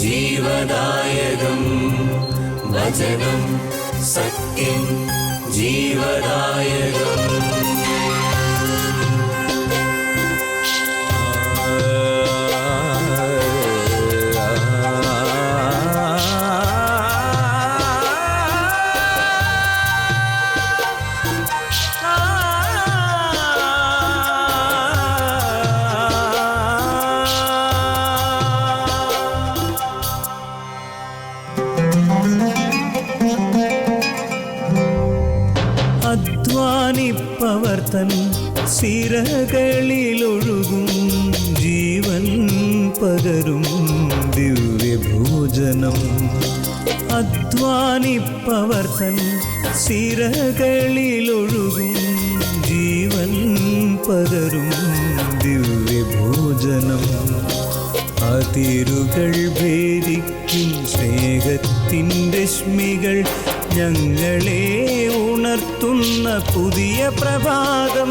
जीवदायकम् वचनं सत्यं जीवदायकम् സിരകളിലൊഴുകും ജീവൻ പകരും ദിവ്യഭോജനം. അധ്വാനിപ്പവർ തൻ സിരകളിലൊഴുകും ജീവൻ പകരും ദിവ്യഭോജനം. അതിരുകൾ ഭേദിക്കും സ്നേഹത്തിൻ രശ്മികൾ ഞങ്ങളെ ഉണർത്തുന്ന പുതിയ പ്രഭാതം.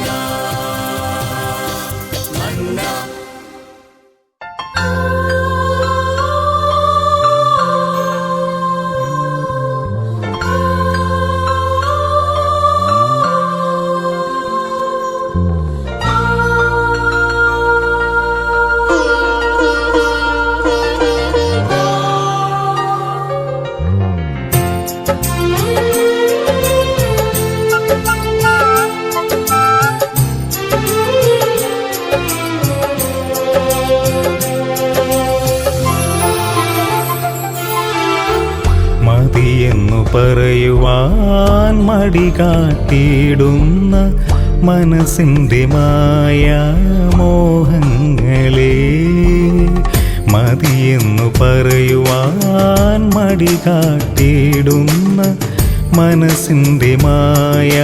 മടി കാട്ടിയിടുന്ന മനസ്സിന്റെ മായ മോഹങ്ങളെ മതിയെന്നു പറയുവാൻ മടി കാട്ടിയിടുന്ന മനസ്സിന്റെ മായ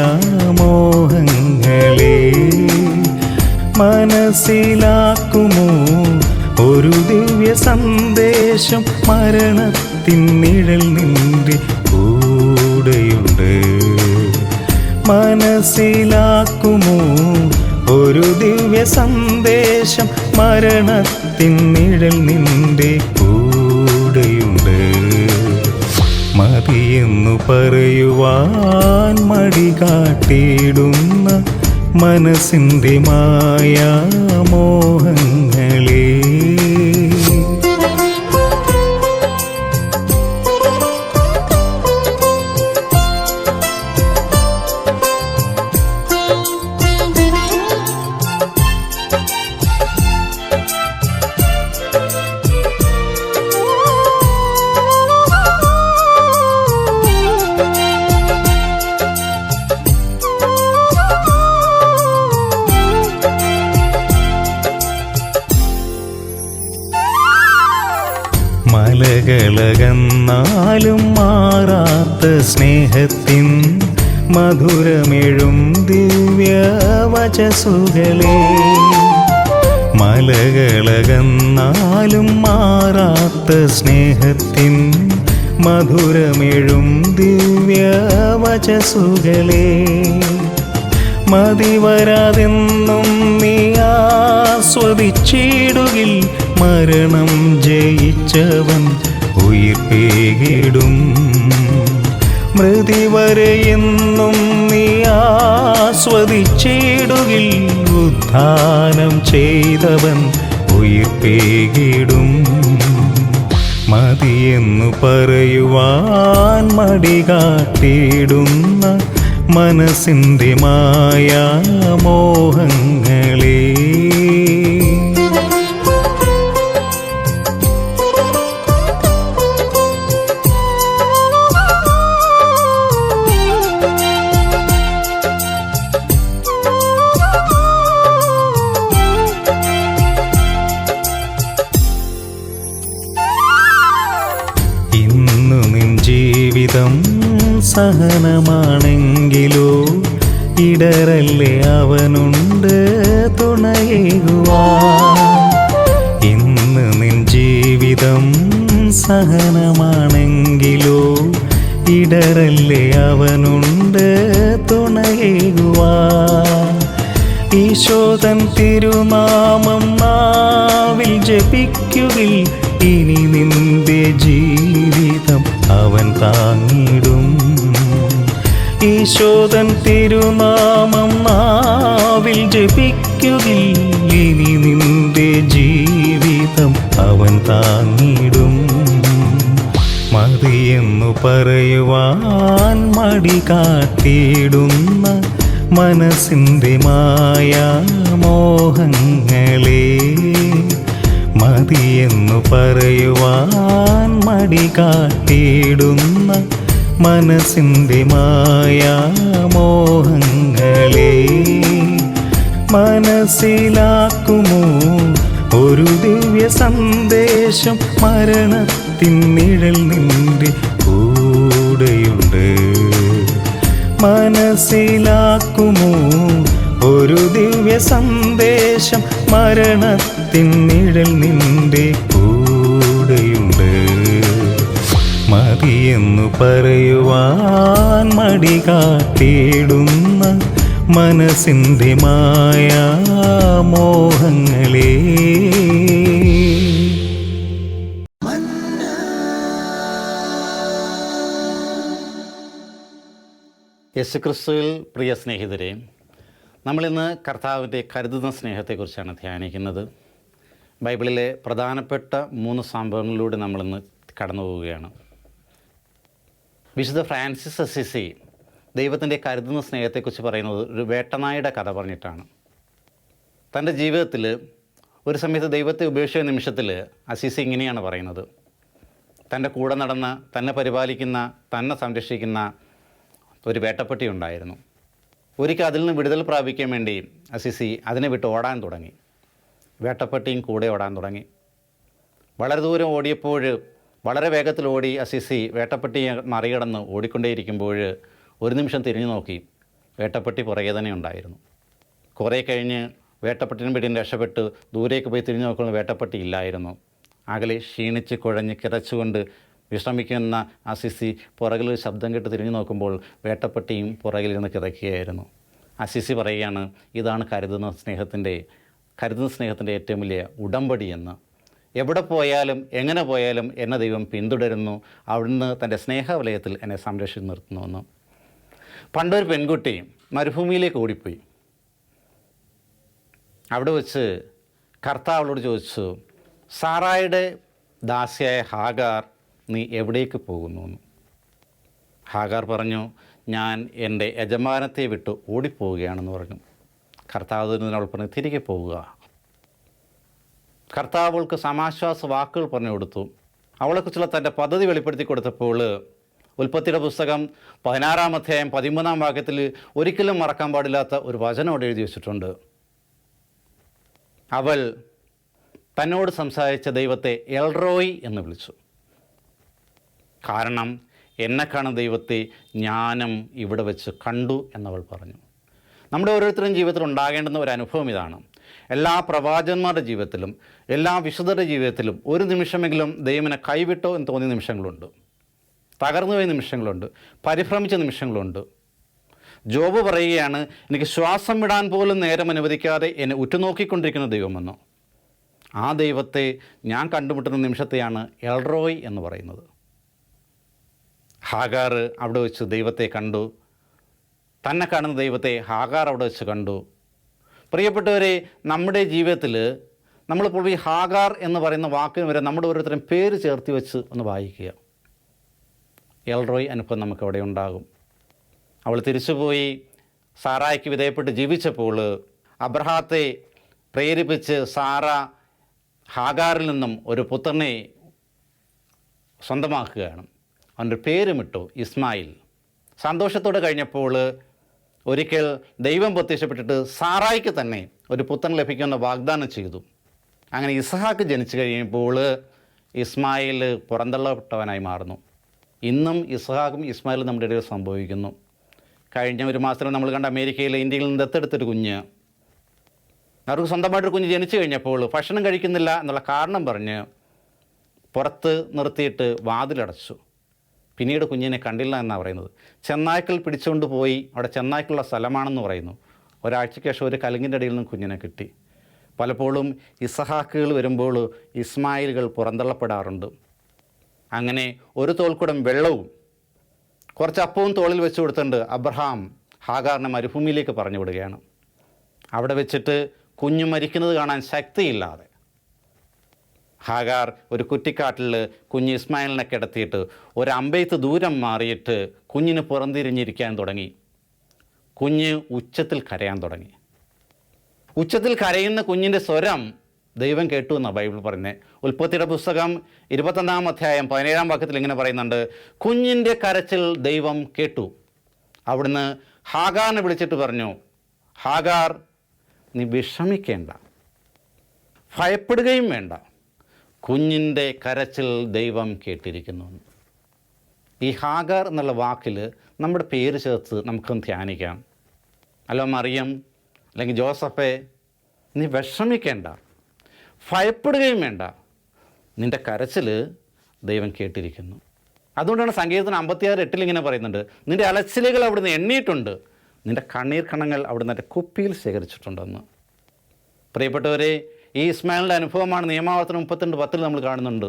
മോഹങ്ങളെ മനസ്സിലാക്കുമോ? ഒരു ദിവ്യ സന്ദേശം മരണത്തിൻ നിഴൽ നിന്റെ കൂടെയുണ്ട്. മനസ്സിലാക്കുമോ? ഒരു ദിവ്യ സന്ദേശം മരണത്തിൻ നിഴൽ നിന്റെ കൂടെയുണ്ട്. മതിയെന്നു പറയുവാൻ മടി കാട്ടിയിടുന്ന മനസ്സിന്റെ മായ മലകളകന്നാലും മാറാത്ത സ്നേഹത്തിൻ മധുരമെഴും ദിവ്യവചസുകളെ. മലകളകന്നാലും മാറാത്ത സ്നേഹത്തിൻ മധുരമെഴും ദിവ്യവചസുകളെ. മതിവരാതെന്നും നീ ആസ്വദിച്ചിടുകിൽ മരണം ജയിച്ചവൻ ഉയിർപ്പേകിടും മൃതി വരെയെന്നും നീ ആസ്വദിച്ചിടുകിൽ ഉദ്ധാനം ചെയ്തവൻ ഉയിർപ്പേകിടും മതിയെന്നു പറയുവാൻ മടി കാട്ടിയിടുന്ന മനസ്സിന്റെ മായ മോഹങ്ങളെ സഹനമാണെങ്കിലോ? ഇടരല്ലേ അവനുണ്ട് തുണയുവാ ഇന്ന് നിൻ ജീവിതം സഹനമാണെങ്കിലോ? ഇടരല്ലേ അവനുണ്ട് തുണയുവാ ഈശോതൻ തിരുനാമം നാവിൽ ജപിക്കുകിൽ ഇനി നിന്റെ ജീവിതം അവൻ താങ്ങിടും. ഈശോതൻ തിരുനാമം നാവിൽ ജപിക്കുകിൽ ഇനി നിന്റെ ജീവിതം അവൻ താങ്ങിടും. മതിയെന്നു പറയുവാൻ മടി കാട്ടിയിടുന്ന മനസ്സിന്റെ മായ മോഹങ്ങളെ മതിയെന്നു പറയുവാൻ മടി കാട്ടിയിടുന്ന മനസ്സിന്റെ മായ മോഹങ്ങളെ മനസ്സിലാക്കുമോ? ഒരു ദിവ്യ സന്ദേശം മരണത്തിൻ നിഴൽ നിന്റെ കൂടെയുണ്ട്. മനസ്സിലാക്കുമോ? ഒരു ദിവ്യ സന്ദേശം മരണത്തിൻ നിഴൽ നിന്റെ കൂടെയുണ്ട് പറയുവാൻ മടി കാട്ടിയിടുന്ന മനസ്സിന്റെ മായ മോഹങ്ങളേ. യേശുക്രിസ്തുവിൽ പ്രിയ സ്നേഹിതരെ നമ്മളിന്ന് കർത്താവിന്റെ കരുതുന്ന സ്നേഹത്തെക്കുറിച്ചാണ് ധ്യാനിക്കുന്നത്. ബൈബിളിലെ പ്രധാനപ്പെട്ട മൂന്ന് സംഭവങ്ങളിലൂടെ നമ്മളിന്ന് കടന്നു പോവുകയാണ് വിശുദ്ധ ഫ്രാൻസിസ് അസിസി ദൈവത്തിന്റെ കരുതുന്ന സ്നേഹത്തെക്കുറിച്ച് പറയുന്നത് ഒരു വേട്ടനായുടെ കഥ പറഞ്ഞിട്ടാണ്. തന്റെ ജീവിതത്തിൽ ഒരു സമയത്ത് ദൈവത്തെ ഉപേക്ഷിച്ച നിമിഷത്തിൽ അസീസി ഇങ്ങനെയാണ് പറയുന്നത്. തന്റെ കൂടെ നടന്ന് തന്നെ പരിപാലിക്കുന്ന തന്നെ സംരക്ഷിക്കുന്ന ഒരു വേട്ടപ്പെട്ടി ഉണ്ടായിരുന്നു. ഒരിക്കൽ അതിൽ നിന്ന് വിടുതൽ പ്രാപിക്കാൻ വേണ്ടി അസിസി അതിനെ വിട്ട് ഓടാൻ തുടങ്ങി. വേട്ടപ്പെട്ടിയും കൂടെ ഓടാൻ തുടങ്ങി. വളരെ ദൂരം ഓടിയപ്പോൾ വളരെ വേഗത്തിൽ ഓടി അസിസി വേട്ടപ്പെട്ടിയെ മറികടന്ന് ഓടിക്കൊണ്ടേയിരിക്കുമ്പോൾ ഒരു നിമിഷം തിരിഞ്ഞു നോക്കി വേട്ടപ്പെട്ടി പുറകെ തന്നെ ഉണ്ടായിരുന്നു. കുറേ കഴിഞ്ഞ് വേട്ടപ്പെട്ടിനും പിടിയും രക്ഷപ്പെട്ട് ദൂരേക്ക് പോയി തിരിഞ്ഞു നോക്കുന്ന വേട്ടപ്പെട്ടി ഇല്ലായിരുന്നു. അകലെ ക്ഷീണിച്ച് കുഴഞ്ഞ് കിതച്ചുകൊണ്ട് വിശ്രമിക്കുന്ന അസിസി പുറകിൽ ഒരു ശബ്ദം കേട്ട് തിരിഞ്ഞു നോക്കുമ്പോൾ വേട്ടപ്പെട്ടിയും പുറകിലിരുന്ന് കിതയ്ക്കുകയായിരുന്നു അസിസി പറയുകയാണ് ഇതാണ് കരുതുന്ന സ്നേഹത്തിന്റെ കരുതുന്ന സ്നേഹത്തിന്റെ ഏറ്റവും വലിയ ഉടമ്പടി എന്ന്. എവിടെ പോയാലും എങ്ങനെ പോയാലും എന്നെ ദൈവം പിന്തുടരുന്നു. അവിടുന്ന് തന്റെ സ്നേഹവലയത്തിൽ എന്നെ സംരക്ഷിച്ച് നിർത്തുന്നുവെന്ന് പണ്ടൊരു പെൺകുട്ടി മരുഭൂമിയിലേക്ക് ഓടിപ്പോയി. അവിടെ വെച്ച് കർത്താവളോട് ചോദിച്ചു സാറായുടെ ദാസിയായ ഹാഗാർ നീ എവിടേക്ക് പോകുന്നു? ഹാഗാർ പറഞ്ഞു ഞാൻ എന്റെ യജമാനത്തെ വിട്ട് ഓടിപ്പോവുകയാണെന്ന് പറഞ്ഞു. കർത്താവ് അവൾ പറഞ്ഞു തിരികെ പോവുക. കർത്താവ് അവൾക്ക് സമാശ്വാസ വാക്കുകൾ പറഞ്ഞു കൊടുത്തു. അവളെക്കുറിച്ചുള്ള തന്റെ പദ്ധതി വെളിപ്പെടുത്തി കൊടുത്തപ്പോൾ ഉൽപ്പത്തിയുടെ പുസ്തകം പതിനാറാം അധ്യായം പതിമൂന്നാം വാക്യത്തിൽ ഒരിക്കലും മറക്കാൻ പാടില്ലാത്ത ഒരു വചനം അവിടെ എഴുതി വെച്ചിട്ടുണ്ട്. അവൾ തന്നോട് സംസാരിച്ച ദൈവത്തെ എൽറോയ് എന്ന് വിളിച്ചു. കാരണം എന്നെ കാണുന്ന ദൈവത്തെ ജ്ഞാനം ഇവിടെ വെച്ച് കണ്ടു എന്നവൾ പറഞ്ഞു. നമ്മുടെ ഓരോരുത്തരും ജീവിതത്തിൽ ഉണ്ടാകേണ്ടുന്ന ഒരു അനുഭവം ഇതാണ്. എല്ലാ പ്രവാചകന്മാരുടെ ജീവിതത്തിലും എല്ലാ വിശുദ്ധരുടെ ജീവിതത്തിലും ഒരു നിമിഷമെങ്കിലും ദൈവനെ കൈവിട്ടോ എന്ന് തോന്നിയ നിമിഷങ്ങളുണ്ട്. തകർന്നുപോയ നിമിഷങ്ങളുണ്ട്. പരിഭ്രമിച്ച നിമിഷങ്ങളുണ്ട്. ജോബ് പറയുകയാണ് എനിക്ക് ശ്വാസം വിടാൻ പോലും നേരം അനുവദിക്കാതെ എന്നെ ഉറ്റുനോക്കിക്കൊണ്ടിരിക്കുന്ന ദൈവമെന്നോ. ആ ദൈവത്തെ ഞാൻ കണ്ടുമുട്ടുന്ന നിമിഷത്തെയാണ് എൽറോയ് എന്ന് പറയുന്നത്. ഹാഗാർ അവിടെ വെച്ച് ദൈവത്തെ കണ്ടു. തന്നെ കാണുന്ന ദൈവത്തെ ഹാഗാർ അവിടെ വെച്ച് കണ്ടു. പ്രിയപ്പെട്ടവരെ നമ്മുടെ ജീവിതത്തിൽ നമ്മളിപ്പോൾ ഈ ഹാഗാർ എന്ന് പറയുന്ന വാക്കിന് വരെ നമ്മുടെ ഓരോരുത്തരും പേര് ചേർത്തി വെച്ച് ഒന്ന് വായിക്കുക. എൽറോയ് അനുഭവം നമുക്കവിടെ ഉണ്ടാകും. അവൾ തിരിച്ചുപോയി സാറായ്ക്ക് വിധേയപ്പെട്ട് ജീവിച്ചപ്പോൾ അബ്രഹാത്തെ പ്രേരിപ്പിച്ച് സാറ ഹാഗാറിൽ നിന്നും ഒരു പുത്രനെ സ്വന്തമാക്കുകയാണ്. അവന്റെ പേരുമിട്ടു ഇസ്മായിൽ. സന്തോഷത്തോടെ കഴിഞ്ഞപ്പോൾ ഒരിക്കൽ ദൈവം പ്രത്യക്ഷപ്പെട്ടിട്ട് സാറായിക്ക് തന്നെ ഒരു പുത്രൻ ലഭിക്കുമെന്ന് വാഗ്ദാനം ചെയ്തു. അങ്ങനെ ഇസഹാക്ക് ജനിച്ചു കഴിയുമ്പോൾ ഇസ്മായിൽ പുറന്തള്ളപ്പെട്ടവനായി മാറുന്നു. ഇന്നും ഇസ്ഹാക്കും ഇസ്മായിലും നമ്മുടെ ഇടയിൽ സംഭവിക്കുന്നു. കഴിഞ്ഞ ഒരു മാസത്തിൽ നമ്മൾ കണ്ട അമേരിക്കയിൽ ഇന്ത്യയിൽ നിന്ന് ദത്തെടുത്തൊരു കുഞ്ഞ്. അവർക്ക് സ്വന്തമായിട്ടൊരു കുഞ്ഞ് ജനിച്ചു കഴിഞ്ഞപ്പോൾ ഭക്ഷണം കഴിക്കുന്നില്ല എന്നുള്ള കാരണം പറഞ്ഞ് പുറത്ത് നിർത്തിയിട്ട് വാതിലടച്ചു. പിന്നീട് കുഞ്ഞിനെ കണ്ടില്ല എന്നാണ് പറയുന്നത്. ചെന്നായ്ക്കൾ പിടിച്ചുകൊണ്ട് പോയി. അവിടെ ചെന്നായ്ക്കളുള്ള സ്ഥലമാണെന്ന് പറയുന്നു. ഒരാഴ്ചയ്ക്ക് ശേഷം ഒരു കലുങ്ങിന്റെ അടിയിൽ നിന്നും കുഞ്ഞിനെ കിട്ടി. പലപ്പോഴും ഇസഹാക്കുകൾ വരുമ്പോൾ ഇസ്മായിലുകൾ പുറന്തള്ളപ്പെടാറുണ്ട്. അങ്ങനെ ഒരു തോൽക്കുടം വെള്ളവും കുറച്ച് അപ്പവും തോളിൽ വെച്ച് കൊടുത്തിട്ടുണ്ട് അബ്രഹാം ഹാഗാറിനെ മരുഭൂമിയിലേക്ക് പറഞ്ഞു വിടുകയാണ്. അവിടെ വെച്ചിട്ട് കുഞ്ഞു മരിക്കുന്നത് കാണാൻ ശക്തിയില്ലാതെ ഹാഗാർ ഒരു കുറ്റിക്കാട്ടിൽ കുഞ്ഞ് ഇസ്മായിലിനെ കിടത്തിയിട്ട് ഒരു അമ്പെയ്ത്ത് ദൂരം മാറിയിട്ട് കുഞ്ഞിന് പുറംതിരിഞ്ഞിരിക്കാൻ തുടങ്ങി. കുഞ്ഞ് ഉച്ചത്തിൽ കരയാൻ തുടങ്ങി. ഉച്ചത്തിൽ കരയുന്ന കുഞ്ഞിന്റെ സ്വരം ദൈവം കേട്ടു എന്നാണ് ബൈബിൾ പറയുന്നത് ഉൽപ്പത്തിയുടെ പുസ്തകം ഇരുപത്തൊന്നാം അധ്യായം പതിനേഴാം വാക്യത്തിൽ ഇങ്ങനെ പറയുന്നുണ്ട്. കുഞ്ഞിന്റെ കരച്ചിൽ ദൈവം കേട്ടു. അവിടുന്ന് ഹാഗാറിനെ വിളിച്ചിട്ട് പറഞ്ഞു ഹാഗാർ നീ വിഷമിക്കേണ്ട. ഭയപ്പെടുകയും വേണ്ട. കുഞ്ഞിന്റെ കരച്ചിൽ ദൈവം കേട്ടിരിക്കുന്നു. ഈ ഹാഗർ എന്നുള്ള വാക്കിൽ നമ്മുടെ പേര് ചേർത്ത് നമുക്കൊന്ന് ധ്യാനിക്കാം. അല്ലോ മറിയം അല്ലെങ്കിൽ ജോസഫെ നീ വിഷമിക്കേണ്ട. ഭയപ്പെടുകയും വേണ്ട. നിന്റെ കരച്ചിൽ ദൈവം കേട്ടിരിക്കുന്നു. അതുകൊണ്ടാണ് സംഗീതത്തിന് അമ്പത്തിയാറ് എട്ടിൽ ഇങ്ങനെ പറയുന്നുണ്ട്. നിന്റെ അലച്ചിലുകൾ അവിടുന്ന് എണ്ണിയിട്ടുണ്ട്. നിന്റെ കണ്ണീർ കണങ്ങൾ അവിടുന്ന് എന്റെ കുപ്പിയിൽ ശേഖരിച്ചിട്ടുണ്ടെന്ന്. പ്രിയപ്പെട്ടവരെ ഈ ഇസ്മായിലിന്റെ അനുഭവമാണ് നിയമാവർത്തനം മുപ്പത്തിരണ്ട് പത്തിൽ നമ്മൾ കാണുന്നുണ്ട്.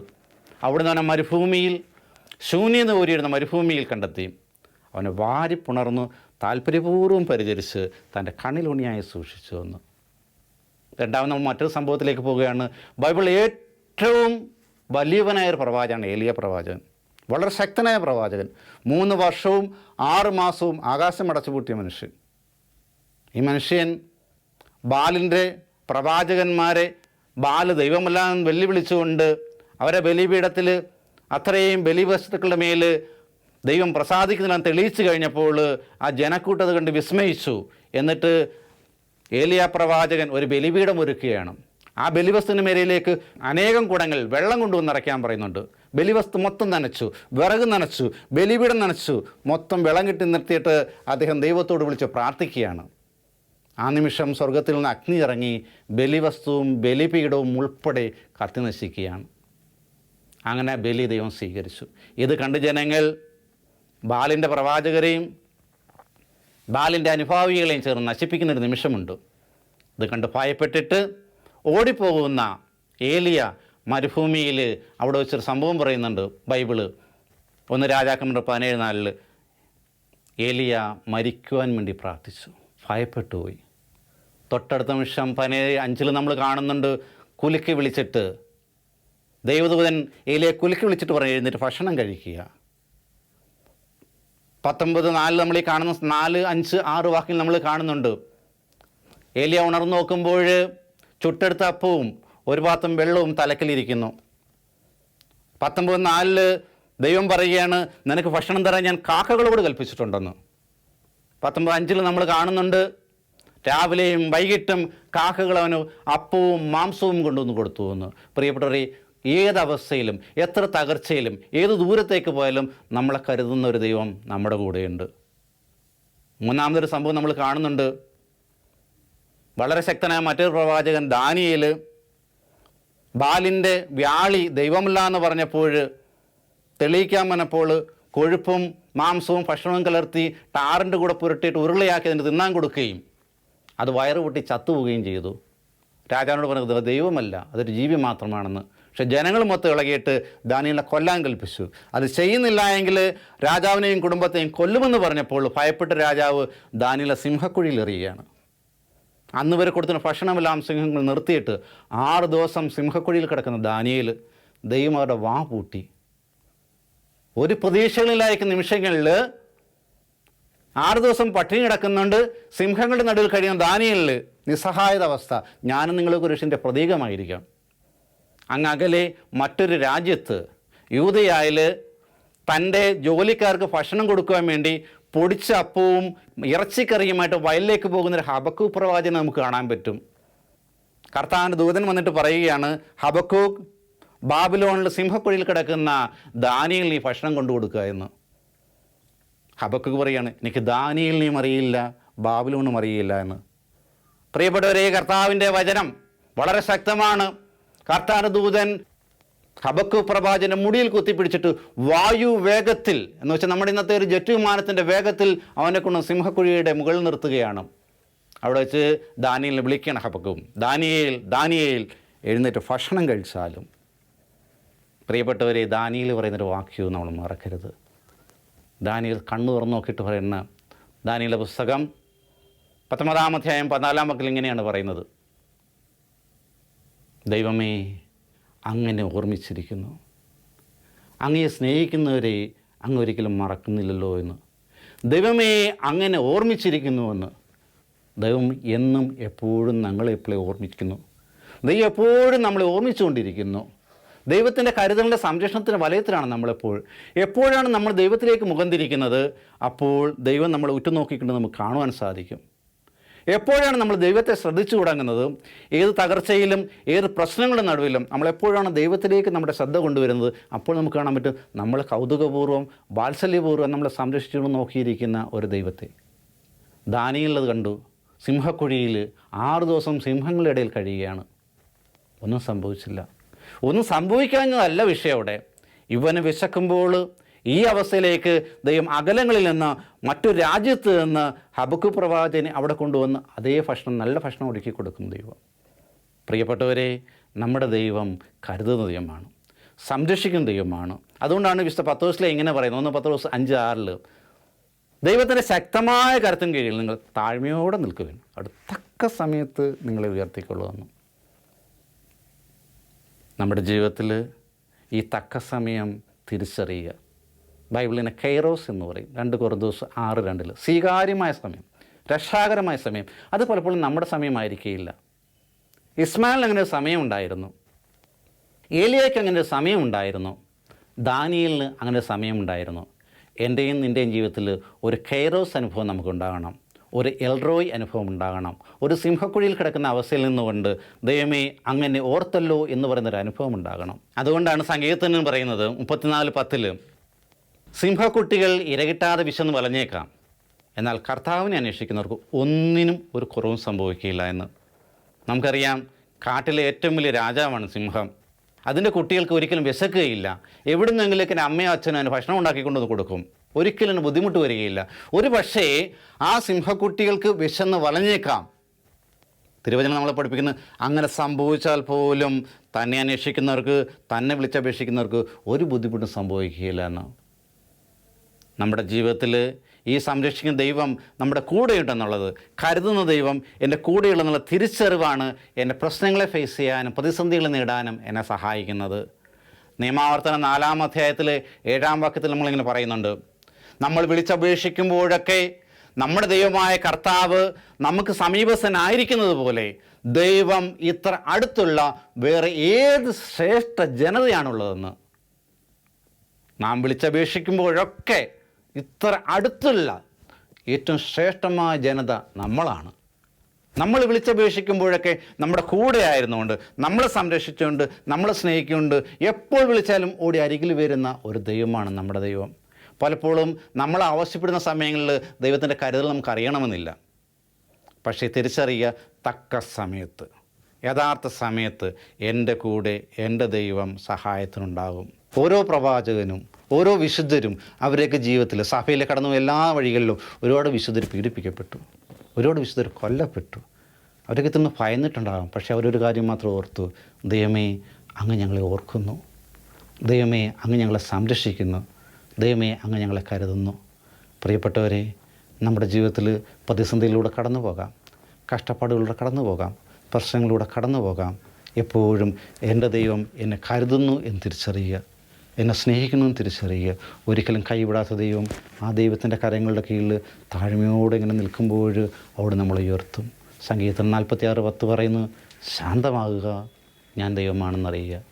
അവിടുന്ന് അവനെ മരുഭൂമിയിൽ ശൂന്യത ഊരിയിരുന്ന മരുഭൂമിയിൽ കണ്ടെത്തി. അവനെ വാരിപ്പുണർന്നു താല്പര്യപൂർവം പരിചരിച്ച് തന്റെ കണ്ണിലുണിയായി സൂക്ഷിച്ചു എന്ന് രണ്ടാമത് നമ്മൾ മറ്റൊരു സംഭവത്തിലേക്ക് പോവുകയാണ് ബൈബിൾ ഏറ്റവും വലിയവനായ ഒരു പ്രവാചകനാണ് ഏലിയ പ്രവാചകൻ. വളരെ ശക്തനായ പ്രവാചകൻ. മൂന്ന് വർഷവും ആറ് മാസവും ആകാശം അടച്ചുപൂട്ടിയ മനുഷ്യൻ. ഈ മനുഷ്യൻ ബാലിന്റെ പ്രവാചകന്മാരെ ബാൽ ദൈവമല്ലാന്ന് വെല്ലുവിളിച്ചുകൊണ്ട് അവരെ ബലിപീഠത്തിൽ അത്രയും ബലിവസ്തുക്കളുടെ മേൽ ദൈവം പ്രസാദിക്കുന്നതിനാണ് തെളിയിച്ചു കഴിഞ്ഞപ്പോൾ ആ ജനക്കൂട്ടത് കണ്ട് വിസ്മയിച്ചു. എന്നിട്ട് ഏലിയ പ്രവാചകൻ ഒരു ബലിപീഠം ഒരുക്കുകയാണ്. ആ ബലിവസ്തുവിന് മേലയിലേക്ക് അനേകം കുടങ്ങൾ വെള്ളം കൊണ്ടുവന്ന് നിറയ്ക്കാൻ പറയുന്നുണ്ട്. ബലിവസ്തു മൊത്തം നനച്ചു വിറക് നനച്ചു ബലിപീഠം നനച്ചു മൊത്തം വെള്ളം കിട്ടി നിർത്തിയിട്ട് അദ്ദേഹം ദൈവത്തോട് വിളിച്ച് പ്രാർത്ഥിക്കുകയാണ്. ആ നിമിഷം സ്വർഗത്തിൽ നിന്ന് അഗ്നി ഇറങ്ങി ബലിവസ്തുവും ബലിപീഠവും ഉൾപ്പെടെ കത്തി നശിക്കുകയാണ്. അങ്ങനെ ബലി ദൈവം സ്വീകരിച്ചു. ഇത് കണ്ട് ജനങ്ങൾ ബാലിന്റെ പ്രവാചകരെയും ബാലിന്റെ അനുഭാവികളെയും ചേർന്ന് നശിപ്പിക്കുന്ന ഒരു നിമിഷമുണ്ട്. ഇത് കണ്ട് ഭയപ്പെട്ടിട്ട് ഓടിപ്പോകുന്ന ഏലിയ മരുഭൂമിയിൽ അവിടെ വെച്ചൊരു സംഭവം പറയുന്നുണ്ട് ബൈബിൾ. ഒന്ന് രാജാക്കന്മാരുടെ പതിനേഴ് നാലിൽ ഏലിയ മരിക്കുവാൻ വേണ്ടി പ്രാർത്ഥിച്ചു. ഭയപ്പെട്ടു പോയി. തൊട്ടടുത്ത നിമിഷം പതിനേഴ് അഞ്ചിൽ നമ്മൾ കാണുന്നുണ്ട്. കുലുക്കി വിളിച്ചിട്ട്. ദൈവദൂതൻ ഏലിയെ കുലുക്കി വിളിച്ചിട്ട് പറഞ്ഞു എഴുന്നേറ്റ് ഭക്ഷണം കഴിക്കുക. പത്തൊമ്പത് നാല് നമ്മൾ ഈ കാണുന്ന നാല് അഞ്ച് ആറ് വാക്കിൽ നമ്മൾ കാണുന്നുണ്ട്. ഏലിയ ഉണർന്നു നോക്കുമ്പോൾ ചുട്ടെടുത്ത അപ്പവും ഒരു പാത്രം വെള്ളവും തലക്കിലിരിക്കുന്നു പത്തൊമ്പത് നാലിൽ ദൈവം പറയുകയാണ് നിനക്ക് ഭക്ഷണം തരാൻ ഞാൻ കാക്കകളോട് കൽപ്പിച്ചിട്ടുണ്ടെന്ന്. പത്തൊമ്പത് അഞ്ചിൽ നമ്മൾ കാണുന്നുണ്ട് രാവിലെയും വൈകിട്ടും കാക്കകൾ അവന് അപ്പവും മാംസവും കൊണ്ടുവന്ന് കൊടുത്തു എന്ന്. പ്രിയപ്പെട്ടവരെ ഏതവസ്ഥയിലും എത്ര തകർച്ചയിലും ഏത് ദൂരത്തേക്ക് പോയാലും നമ്മളെ കരുതുന്ന ഒരു ദൈവം നമ്മുടെ കൂടെയുണ്ട്. മൂന്നാമതൊരു സംഭവം നമ്മൾ കാണുന്നുണ്ട്. വളരെ ശക്തനായ മറ്റൊരു പ്രവാചകൻ ദാനിയേൽ ബാലിന്റെ വ്യാളി ദൈവമില്ല എന്ന് പറഞ്ഞപ്പോൾ തെളിയിക്കാൻ വന്നപ്പോൾ കൊഴുപ്പും മാംസവും ഭക്ഷണവും കലർത്തി ടാറിന്റെ കൂടെ പുരട്ടിയിട്ട് ഉരുളയാക്കി അതിന് തിന്നാൻ കൊടുക്കുകയും അത് വയറ് പൊട്ടി ചത്തുപോവുകയും ചെയ്തു. രാജാവിനോട് പറഞ്ഞത് ദൈവമല്ല അതൊരു ജീവി മാത്രമാണെന്ന്. പക്ഷെ ജനങ്ങൾ മൊത്തം ഇളകിയിട്ട് ദാനിയലിനെ കൊല്ലാൻ കൽപ്പിച്ചു. അത് ചെയ്യുന്നില്ല എങ്കിൽ രാജാവിനെയും കുടുംബത്തെയും കൊല്ലുമെന്ന് പറഞ്ഞപ്പോൾ ഭയപ്പെട്ട രാജാവ് ദാനിയലെ സിംഹക്കുഴിയിൽ എറിയുകയാണ്. അന്ന് വരെ കൊടുത്തിന് ഭക്ഷണമെല്ലാം സിംഹങ്ങൾ നിർത്തിയിട്ട് ആറ് ദിവസം സിംഹക്കുഴിയിൽ കിടക്കുന്ന ദാനിയേൽ ദൈവം അവരുടെ വാ പൂട്ടി. ഒരു പ്രതീക്ഷകളിലായിരിക്കുന്ന നിമിഷങ്ങളിൽ ആറ് ദിവസം പട്ടിണി കിടക്കുന്നുണ്ട്. സിംഹങ്ങളുടെ നടുവിൽ കഴിയുന്ന ദാനിയലിൽ നിസ്സഹായത അവസ്ഥ. ഞാനും നിങ്ങൾക്ക് പുരുഷന്റെ പ്രതീകമായിരിക്കാം അങ്ങ് അകലെ മറ്റൊരു രാജ്യത്ത് യൂതയായിൽ തന്റെ ജോലിക്കാർക്ക് ഭക്ഷണം കൊടുക്കുവാൻ വേണ്ടി പൊടിച്ച അപ്പവും ഇറച്ചിക്കറിയുമായിട്ട് വയലിലേക്ക് പോകുന്നൊരു ഹബക്കു ഹബക്കൂ പ്രവാചനം നമുക്ക് കാണാൻ പറ്റും. കർത്താവിന്റെ ദൂതൻ വന്നിട്ട് പറയുകയാണ് ഹബക്കൂക്ക് ബാബിലോണിൽ സിംഹക്കുഴിയിൽ കിടക്കുന്ന ദാനിയിൽ നീ ഭക്ഷണം കൊണ്ടു കൊടുക്കുക എന്ന്. ഹബക്ക് പറയാണ് എനിക്ക് ദാനിയലിനെയും അറിയില്ല ബാബിലോണും അറിയില്ല എന്ന്. പ്രിയപ്പെട്ടവരെ കർത്താവിന്റെ വചനം വളരെ ശക്തമാണ്. കർത്താവ് ദൂതൻ ഹബക്ക് പ്രവാചന മുടിയിൽ കുത്തിപ്പിടിച്ചിട്ട് വായു വേഗത്തിൽ എന്ന് വെച്ചാൽ നമ്മുടെ ഇന്നത്തെ ഒരു ജെറ്റ് വിമാനത്തിന്റെ വേഗത്തിൽ അവനെ കൊണ്ട് സിംഹക്കുഴിയുടെ മുകളിൽ നിർത്തുകയാണ്. അവിടെ വെച്ച് ദാനിയലിനെ വിളിക്കണം ഹബക്കും ദാനിയേൽ ദാനിയേൽ എഴുന്നേറ്റ് ഭക്ഷണം കഴിച്ചാലും. പ്രിയപ്പെട്ടവരെ ദാനിയിൽ പറയുന്നൊരു വാക്യവും നമ്മൾ മറക്കരുത്. ദാനിയൽ കണ്ണു തുറന്നു നോക്കിയിട്ട് പറയുന്ന ദാനിയുടെ പുസ്തകം പത്തൊമ്പതാം അധ്യായം പതിനാലാം വക്കിൽ ഇങ്ങനെയാണ് പറയുന്നത്. ദൈവമേ അങ്ങനെ ഓർമ്മിച്ചിരിക്കുന്നു. അങ്ങയെ സ്നേഹിക്കുന്നവരെ അങ്ങ് ഒരിക്കലും മറക്കുന്നില്ലല്ലോ എന്ന്. ദൈവമേ അങ്ങനെ ഓർമ്മിച്ചിരിക്കുന്നുവെന്ന് ദൈവം എന്നും എപ്പോഴും ഞങ്ങളെ ഇപ്പോഴേ ഓർമ്മിക്കുന്നു. ദൈവം എപ്പോഴും നമ്മളെ ഓർമ്മിച്ചുകൊണ്ടിരിക്കുന്നു. ദൈവത്തിന്റെ കരുതലിന്റെ സംരക്ഷണത്തിന്റെ വലയത്തിലാണ് നമ്മളെപ്പോൾ. എപ്പോഴാണ് നമ്മൾ ദൈവത്തിലേക്ക് മുഖം തിരിക്കുന്നത്? അപ്പോൾ ദൈവം നമ്മളെ ഉറ്റുനോക്കിക്കൊണ്ട് നമുക്ക് കാണുവാൻ സാധിക്കും. എപ്പോഴാണ് നമ്മൾ ദൈവത്തെ ശ്രദ്ധിച്ചു തുടങ്ങുന്നത് ഏത് തകർച്ചയിലും ഏത് പ്രശ്നങ്ങളുടെ നടുവിലും നമ്മൾ എപ്പോഴാണ് ദൈവത്തിലേക്ക് നമ്മുടെ ശ്രദ്ധ കൊണ്ടുവരുന്നത്? അപ്പോൾ നമുക്ക് കാണാൻ പറ്റും നമ്മൾ കൗതുകപൂർവം വാത്സല്യപൂർവം നമ്മളെ സംരക്ഷിച്ചുകൊണ്ട് നോക്കിയിരിക്കുന്ന ഒരു ദൈവത്തെ. ദാനിയുള്ളത് കണ്ടു. സിംഹക്കുഴിയിൽ ആറു ദിവസം സിംഹങ്ങളുടെ ഇടയിൽ കഴിയുകയാണ്. ഒന്നും സംഭവിച്ചില്ല. ഒന്നും സംഭവിക്കാഞ്ഞതല്ല വിഷയം അവിടെ. ഇവന് വിശക്കുമ്പോൾ ഈ അവസ്ഥയിലേക്ക് ദൈവം അകലങ്ങളിൽ നിന്ന് മറ്റു രാജ്യത്ത് നിന്ന് ഹബക്ക് പ്രവാചകനെ അവിടെ കൊണ്ടുവന്ന് അതേ ഭക്ഷണം നല്ല ഭക്ഷണം ഒരുക്കി കൊടുക്കും ദൈവം. പ്രിയപ്പെട്ടവരെ നമ്മുടെ ദൈവം കരുതുന്ന ദൈവമാണ്. സംരക്ഷിക്കുന്ന ദൈവമാണ്. അതുകൊണ്ടാണ് വിശുദ്ധ ദിവസത്തിലെ ഇങ്ങനെ പറയുന്നത്. ഒന്ന് പത്ത് ദിവസം അഞ്ച് ആറിൽ ദൈവത്തിന്റെ ശക്തമായ കരുത്തിന് കീഴിൽ നിങ്ങൾ താഴ്മയോടെ നിൽക്കുകയാണ് അടുത്തക്ക തക്ക സമയത്ത് നിങ്ങളെ ഉയർത്തിക്കൊള്ളുമെന്ന്. നമ്മുടെ ജീവിതത്തിൽ ഈ തക്ക സമയം തിരിച്ചറിയുക. ബൈബിളിനെ കൈറോസ് എന്ന് പറയും. രണ്ട് കുറദൂസ് ആറ് രണ്ടിൽ സ്വീകാര്യമായ സമയം രക്ഷാകരമായ സമയം. അത് പലപ്പോഴും നമ്മുടെ സമയമായിരിക്കുകയില്ല ഇസ്മാലിന് അങ്ങനെ ഒരു സമയമുണ്ടായിരുന്നു. ഏലിയയ്ക്ക് അങ്ങനെ ഒരു സമയമുണ്ടായിരുന്നു. ദാനിയലിന് അങ്ങനെ ഒരു സമയമുണ്ടായിരുന്നു. എന്റെയും നിന്റെയും ജീവിതത്തിൽ ഒരു കൈറോസ് അനുഭവം നമുക്കുണ്ടാകണം ഒരു എൽറോയ് അനുഭവം ഉണ്ടാകണം. ഒരു സിംഹക്കുഴിയിൽ കിടക്കുന്ന അവസ്ഥയിൽ നിന്നുകൊണ്ട് ദൈവമേ അങ്ങനെ ഓർത്തല്ലോ എന്ന് പറയുന്നൊരു അനുഭവം ഉണ്ടാകണം. അതുകൊണ്ടാണ് സംഗീതത്തിന് പറയുന്നത് മുപ്പത്തിനാല് പത്തിൽ സിംഹക്കുട്ടികൾ ഇരകിട്ടാതെ വിശന്ന് വലഞ്ഞേക്കാം. എന്നാൽ കർത്താവിനെ അന്വേഷിക്കുന്നവർക്ക് ഒന്നിനും ഒരു കുറവും സംഭവിക്കില്ല എന്ന്. നമുക്കറിയാം കാട്ടിലെ ഏറ്റവും വലിയ രാജാവാണ് സിംഹം. അതിന്റെ കുട്ടികൾക്ക് ഒരിക്കലും വിശക്കുകയില്ല. എവിടുന്നെങ്കിലേക്ക് അമ്മയോ അച്ഛനോ അതിന് ഭക്ഷണം ഉണ്ടാക്കിക്കൊണ്ടത് കൊടുക്കും. ഒരിക്കലും ബുദ്ധിമുട്ട് വരികയില്ല. ഒരു പക്ഷേ ആ സിംഹക്കുട്ടികൾക്ക് വിശന്ന് വളഞ്ഞേക്കാം. തിരുവചനം നമ്മളെ പഠിപ്പിക്കുന്നത് അങ്ങനെ സംഭവിച്ചാൽ പോലും തന്നെ അന്വേഷിക്കുന്നവർക്ക് തന്നെ വിളിച്ചപേക്ഷിക്കുന്നവർക്ക് ഒരു ബുദ്ധിമുട്ടും സംഭവിക്കുകയില്ല എന്ന്. നമ്മുടെ ജീവിതത്തിൽ ഈ സംരക്ഷിക്കുന്ന ദൈവം നമ്മുടെ കൂടെയുണ്ടെന്നുള്ളത് കരുതുന്ന ദൈവം എന്റെ കൂടെയുള്ളെന്നുള്ള തിരിച്ചറിവാണ് എന്റെ പ്രശ്നങ്ങളെ ഫേസ് ചെയ്യാനും പ്രതിസന്ധികൾ നേടാനും എന്നെ സഹായിക്കുന്നത്. നിയമാവർത്തന നാലാം അധ്യായത്തിൽ ഏഴാം വാക്യത്തിൽ നമ്മളിങ്ങനെ പറയുന്നുണ്ട് നമ്മൾ വിളിച്ചപേക്ഷിക്കുമ്പോഴൊക്കെ നമ്മുടെ ദൈവമായ കർത്താവ് നമുക്ക് സമീപസ്ഥനായിരിക്കുന്നത് പോലെ ദൈവം ഇത്ര അടുത്തുള്ള വേറെ ഏത് ശ്രേഷ്ഠ ജനതയാണുള്ളതെന്ന് നാം വിളിച്ചപേക്ഷിക്കുമ്പോഴൊക്കെ ഇത്ര അടുത്തുള്ള ഏറ്റവും ശ്രേഷ്ഠമായ ജനത നമ്മളാണ്. നമ്മൾ വിളിച്ചപേക്ഷിക്കുമ്പോഴൊക്കെ നമ്മുടെ കൂടെ ആയിരുന്നുകൊണ്ട് നമ്മളെ സംരക്ഷിച്ചുകൊണ്ട് നമ്മളെ സ്നേഹിക്കുകൊണ്ട് എപ്പോൾ വിളിച്ചാലും ഓടി അരികിൽ വരുന്ന ഒരു ദൈവമാണ് നമ്മുടെ ദൈവം. പലപ്പോഴും നമ്മൾ ആവശ്യപ്പെടുന്ന സമയങ്ങളിൽ ദൈവത്തിന്റെ കരുതൽ നമുക്ക് അറിയണമെന്നില്ല പക്ഷേ തിരിച്ചറിയുക തക്ക സമയത്ത് യഥാർത്ഥ സമയത്ത് എന്റെ കൂടെ എന്റെ ദൈവം സഹായത്തിനുണ്ടാകും. ഓരോ പ്രവാചകനും ഓരോ വിശുദ്ധരും അവരൊക്കെ ജീവിതത്തിൽ സഭയിലെ കടന്നു എല്ലാ വഴികളിലും ഒരുപാട് വിശുദ്ധർ പീഡിപ്പിക്കപ്പെട്ടു ഒരുപാട് വിശുദ്ധർ കൊല്ലപ്പെട്ടു. അവരൊക്കെ തിന്ന് ഭയന്നിട്ടുണ്ടാകും. പക്ഷേ അവരൊരു കാര്യം മാത്രം ഓർത്തു ദൈവമേ അങ്ങ് ഞങ്ങളെ ഓർക്കുന്നു. ദൈവമേ അങ്ങ് ഞങ്ങളെ സംരക്ഷിക്കുന്നു. ദൈവമേ അങ്ങ് ഞങ്ങളെ കരുതുന്നു. പ്രിയപ്പെട്ടവരെ നമ്മുടെ ജീവിതത്തിൽ പ്രതിസന്ധിയിലൂടെ കടന്നു പോകാം. കഷ്ടപ്പാടുകളിലൂടെ കടന്നു പോകാം. പ്രശ്നങ്ങളിലൂടെ കടന്നു പോകാം. എപ്പോഴും എന്റെ ദൈവം എന്നെ കരുതുന്നു എന്ന് തിരിച്ചറിയുക. എന്നെ സ്നേഹിക്കുന്നു എന്ന് തിരിച്ചറിയുക. ഒരിക്കലും കൈവിടാത്ത ദൈവം ആ ദൈവത്തിന്റെ കരങ്ങളുടെ കീഴിൽ താഴ്മയോടെ ഇങ്ങനെ നിൽക്കുമ്പോൾ അവിടെ നമ്മൾ ഉയർത്തും. സംഗീതത്തിൽ നാൽപ്പത്തി ആറ് പത്ത് പറയുന്നു ശാന്തമാകുക ഞാൻ ദൈവമാണെന്നറിയുക.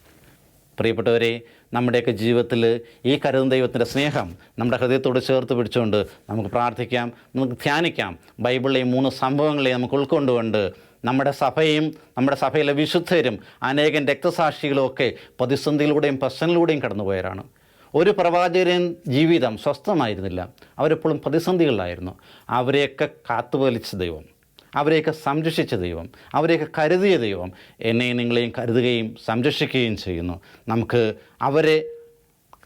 പ്രിയപ്പെട്ടവരെ നമ്മുടെയൊക്കെ ജീവിതത്തിൽ ഈ കരുതുന്ന ദൈവത്തിന്റെ സ്നേഹം നമ്മുടെ ഹൃദയത്തോട് ചേർത്ത് പിടിച്ചുകൊണ്ട് നമുക്ക് പ്രാർത്ഥിക്കാം നമുക്ക് ധ്യാനിക്കാം. ബൈബിളിലെ ഈ മൂന്ന് സംഭവങ്ങളെ നമുക്ക് ഉൾക്കൊണ്ടുകൊണ്ട് നമ്മുടെ സഭയും നമ്മുടെ സഭയിലെ വിശുദ്ധരും അനേകം രക്തസാക്ഷികളും ഒക്കെ പ്രതിസന്ധിയിലൂടെയും പ്രശ്നങ്ങളിലൂടെയും കടന്നുപോയവരാണ്. ഒരു പ്രവാചകൻ ജീവിതം സ്വസ്ഥമായിരുന്നില്ല. അവരെപ്പോഴും പ്രതിസന്ധികളിലായിരുന്നു. അവരെയൊക്കെ കാത്തുപലിച്ച ദൈവം. അവരെയൊക്കെ സംരക്ഷിച്ച ദൈവം അവരെയൊക്കെ കരുതിയ ദൈവം എന്നെയും നിങ്ങളെയും കരുതുകയും സംരക്ഷിക്കുകയും ചെയ്യുന്നു. നമുക്ക് അവരെ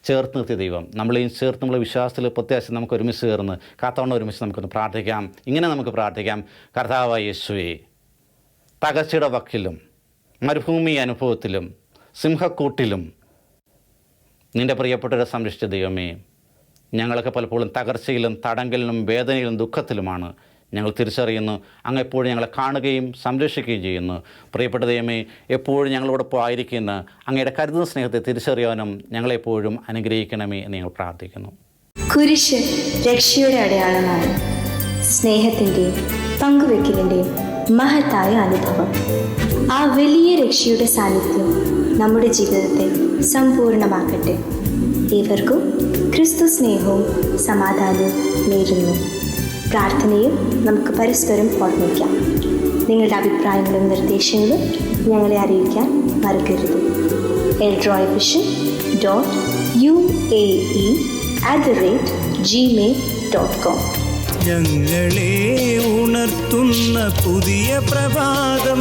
ചേർത്ത് നിർത്തിയ ദൈവം നമ്മളെയും ചേർത്ത് നമ്മളെ വിശ്വാസത്തിൽ പ്രത്യാശ നമുക്ക് ഒരുമിച്ച് ചേർന്ന് കാത്തവണ്ണം ഒരുമിച്ച് നമുക്കൊന്ന് പ്രാർത്ഥിക്കാം. ഇങ്ങനെ നമുക്ക് പ്രാർത്ഥിക്കാം. കർത്താവായ യേശുവേ തകർച്ചയുടെ വക്കിലും മരുഭൂമി അനുഭവത്തിലും സിംഹക്കൂട്ടിലും നിന്റെ പ്രിയപ്പെട്ടവരെ സംരക്ഷിച്ച ദൈവമേ ഞങ്ങളൊക്കെ പലപ്പോഴും തകർച്ചയിലും തടങ്കലിലും വേദനയിലും ദുഃഖത്തിലുമാണ്. ഞങ്ങൾ തിരിച്ചറിയുന്നു. അങ്ങ് എപ്പോഴും ഞങ്ങളെ കാണുകയും സംരക്ഷിക്കുകയും ചെയ്യുന്നു. പ്രിയപ്പെട്ട ദൈവമേ എപ്പോഴും ഞങ്ങളോടൊപ്പം ആയിരിക്കുന്ന അങ്ങയുടെ കരുതുന്ന സ്നേഹത്തെ തിരിച്ചറിയാനും ഞങ്ങളെപ്പോഴും അനുഗ്രഹിക്കണമേ എന്ന് ഞങ്ങൾ പ്രാർത്ഥിക്കുന്നു. കുരിശ് രക്ഷയുടെ അടയാളമാണ്. സ്നേഹത്തിന്റെയും പങ്കുവെക്കലിന്റെയും മഹത്തായ അനുഭവം. ആ വലിയ രക്ഷയുടെ സാന്നിധ്യം നമ്മുടെ ജീവിതത്തെ സമ്പൂർണമാക്കട്ടെ. ഏവർക്കും ക്രിസ്തു സ്നേഹവും സമാധാനവും നേരുന്നു. പ്രാർത്ഥനയും നമുക്ക് പരസ്പരം ഓർമ്മിക്കാം. നിങ്ങളുടെ അഭിപ്രായങ്ങളും നിർദ്ദേശങ്ങളും ഞങ്ങളെ അറിയിക്കാൻ മറക്കരുത്. Eldroy vision dot U A E at the rate Gmail dot com ഞങ്ങളെ ഉണർത്തുന്ന പുതിയ പ്രഭാതം.